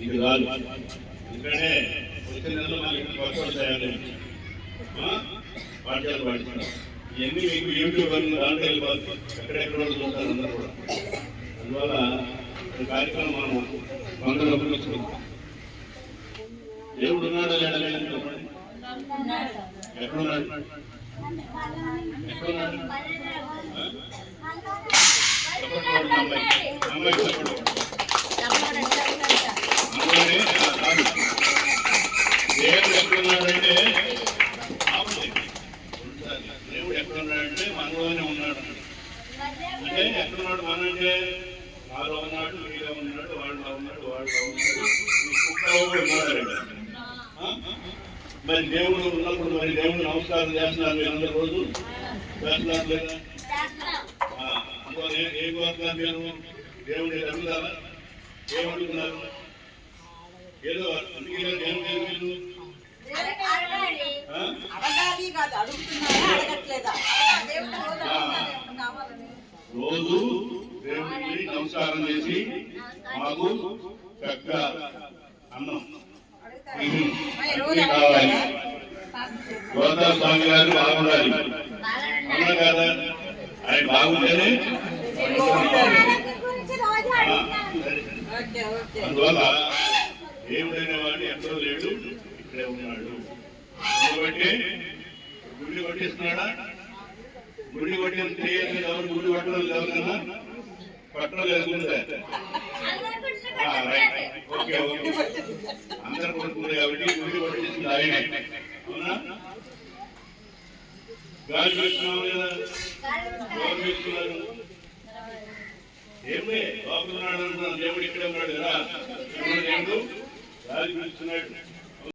ఇది కాదు ఇక్కడే వచ్చే నెలలో మళ్ళీ వర్షాలు తయారు పాఠశాల పాటిస్తారు ఇవన్నీ మీకు యూట్యూబ్ అని దాంట్లో వెళ్ళిపోతుంది ఎక్కడెక్కడ చూస్తారు అందరూ కూడా అందువల్ల ఈ కార్యక్రమం మనం వందలు దేవుడు ఉన్నాడా లేడా లేదని చెప్పండి ఎక్కడున్నాడు ఎక్కడున్నాడు అమ్మాయి అమ్మాయి చెప్పండి. దేవుడు దేవుడు ఎక్కడున్నాడంటే మనలోనే ఉన్నాడు. అంటే ఎక్కడున్నాడు మన అంటే? నాలో ఉన్నాడు నీలో ఉన్నాడు వాళ్ళలో ఉన్నాడు వాళ్ళలో ఉన్నాడు. కుక్కలో కూడా ఉన్నాడు మరి దేవుడు ఉన్నప్పుడు మరి దేవుడు నమస్కారం చేస్తున్నారు మీరు అందరు రోజు? చేస్తున్నారు లేదా ఏ- ఏ కోరుతున్నారు మీరు? దేవుడు అడుగుతారా ఏమడుగుతున్నారు ఏదో అందుకే దేవుడు ఏం అడగాలి కాదు అడుగుతున్నారా అడగట్లేదా దేవుడు రోజు దేవుడికి నమస్కారం చేసి మాకు చక్క అన్నం. కావాలి. గోదా స్వామి గారు బాగుండాలి. అవునా కదా? ఆయన బాగుంటేనే అందువల్ల దేవుడైన వాడు ఎక్కడో ఇక్కడే ఉన్నాడు. కాబట్టి గుడి కొట్టిస్తున్నాడా గుడి కొట్టిన తెలియదు ఎవరు గుడి. కొట్టడం ఎవరికన్నా పట్టడం లేకుంటే ఓకే ఓకే. అందరు కొడుకున్నారు కాబట్టి గుడి కొట్టిస్తుంది ఆయనే. అవునా? గాలి పెట్టుకున్నాము కదా. ఎవరు పెట్టుకున్నారు ఏమి అంటున్నాను దేవుడు ఇక్కడే ఉన్నాడు కదా. దేవుడు గాలి పీలుస్తున్నాడు